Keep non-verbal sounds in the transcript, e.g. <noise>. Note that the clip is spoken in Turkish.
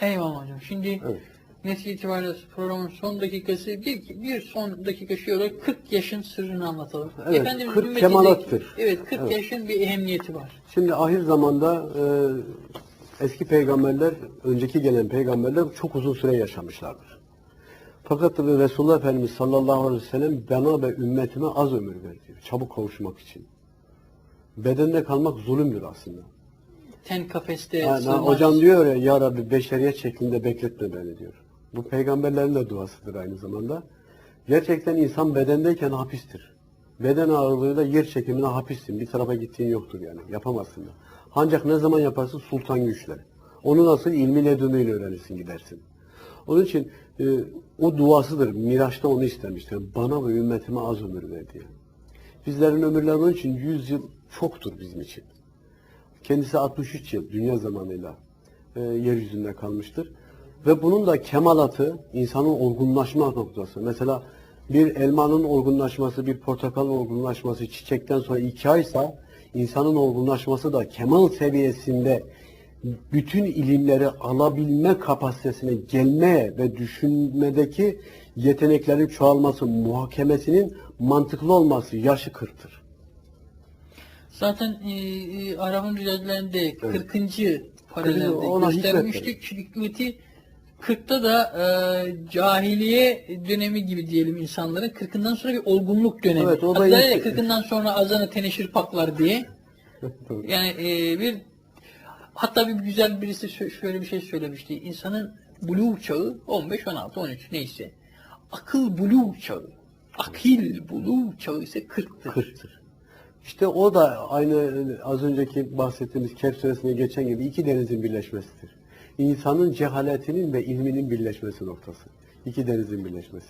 Eyvallah hocam. Şimdi Evet. netice itibariyle programın son dakikası bir, bir son dakika şey olarak 40 yaşın sırrını anlatalım. Evet, Efendimizin 40 ümmetinde- kemalattır. Evet 40 Evet. yaşın bir ehemmiyeti var. Şimdi ahir zamanda e, eski peygamberler, önceki gelen peygamberler çok uzun süre yaşamışlardır. Fakat tabi Resulullah Efendimiz sallallahu aleyhi ve sellem bana ve ümmetime az ömür verdi. Çabuk kavuşmak için. Bedende kalmak zulümdür aslında. Ten kafeste Yani sığmaz. hocam diyor ya, ya Rabbi beşeriyet şeklinde bekletme beni diyor. Bu peygamberlerin de duasıdır aynı zamanda. Gerçekten insan bedendeyken hapistir. Beden ağırlığıyla yer çekimine hapissin. Bir tarafa gittiğin yoktur yani. Yapamazsın da. Ancak ne zaman yaparsın? Sultan güçle. Onu nasıl ilmi ledünüyle öğrenirsin gidersin. Onun için e, o duasıdır. Miraç'ta onu istemiştir. Bana ve ümmetime az ömür ver diye. Bizlerin ömürleri onun için 100 yıl çoktur bizim için. Kendisi 63 yıl dünya zamanıyla e, yeryüzünde kalmıştır. Ve bunun da kemalatı insanın olgunlaşma noktası. Mesela bir elmanın olgunlaşması, bir portakalın olgunlaşması çiçekten sonra iki aysa insanın olgunlaşması da kemal seviyesinde bütün ilimleri alabilme kapasitesine gelme ve düşünmedeki yeteneklerin çoğalması, muhakemesinin mantıklı olması yaşı 40'tır. Zaten e, e, Arap'ın ricazilerinde 40. paralelde göstermiştik. Hikmeti 40'ta da e, cahiliye dönemi gibi diyelim insanların 40'ından sonra bir olgunluk dönemi. Evet, o Hatta ya ilk- 40'ından sonra azanı teneşir paklar diye. <laughs> Yani e, bir hatta bir güzel birisi şö- şöyle bir şey söylemişti. İnsanın buluğ çağı 15, 16, 13 neyse. Akıl buluğ çağı. Akil buluğ çağı ise 40'tır. 40'tır. İşte o da aynı az önceki bahsettiğimiz Kehf suresine geçen gibi iki denizin birleşmesidir. İnsanın cehaletinin ve ilminin birleşmesi noktası. İki denizin birleşmesi.